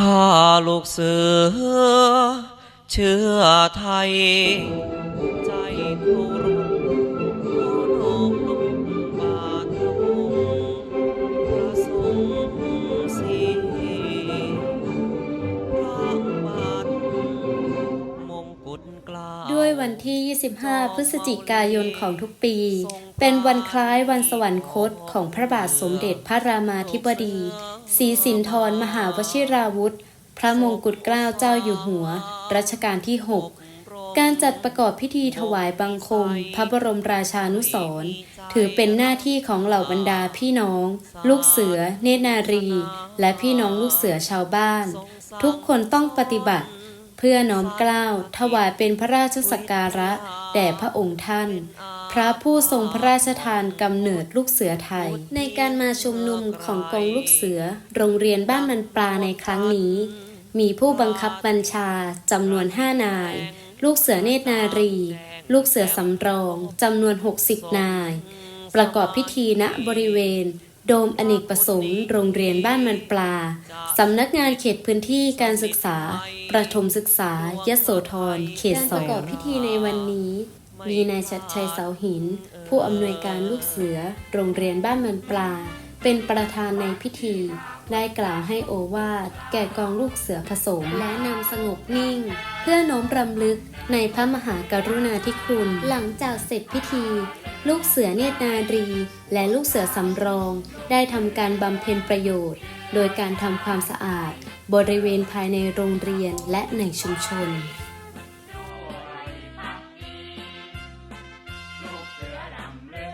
ข้าลูกเสือ เชื่อไทย ใจเคารพขอน้อมลงบาทบุญพระสงฆ์สีพระบาทมงกุฎกล้าด้วยวันที่ 25 พฤศจิกายนของทุกปี เป็นวันคล้ายวันสวรรคตของพระบาทสมเด็จพระรามาธิบดี ศรีสินธรมหาวชิราวุธ พระมงกุฎเกล้าเจ้าอยู่หัว รัชกาลที่ 6 การจัดประกอบพิธีถวายบังคม พระบรมราชานุสรถือเป็นหน้าที่ของเหล่าบรรดาพี่น้อง ลูกเสือ เนตรนารี และพี่น้องลูกเสือชาวบ้าน ทุกคนต้องปฏิบัติ เพื่อน้อมเกล้าวถวายเป็นพระราชสักการะ แด่พระองค์ท่าน พระผู้ทรงพระราชทานกำเนิดลูกเสือไทย ในการมาชุมนุมของกองลูกเสือ โรงเรียนบ้านมันปลาในครั้งนี้ มีผู้บังคับบัญชาจำนวนห้านาย ลูกเสือเนตรนารี ลูกเสือสำรองจำนวน 60 นาย ประกอบพิธีณบริเวณ โดมอเนกประสงค์โรงเรียนบ้านมันปลาสำนักงานเขตพื้นที่การศึกษา ประถมศึกษา ยโสธร เขตสองประกอบพิธีในวันนี้ มีนายชัดชัยเสาหิน ผู้อำนวยการลูกเสือ โรงเรียนบ้านมันปลา เป็นประธานในพิธี ได้กล่าวให้โอวาทแก่กองลูกเสือผสมและนำสงบนิ่ง เพื่อน้อมรำลึกในพระมหากรุณาธิคุณ หลังจากเสร็จพิธี ลูกเสือเนตรนารี และลูกเสือสำรอง ได้ทำการบำเพ็ญประโยชน์ โดยการทำความสะอาด บริเวณภายในโรงเรียนและในชุมชน Amen.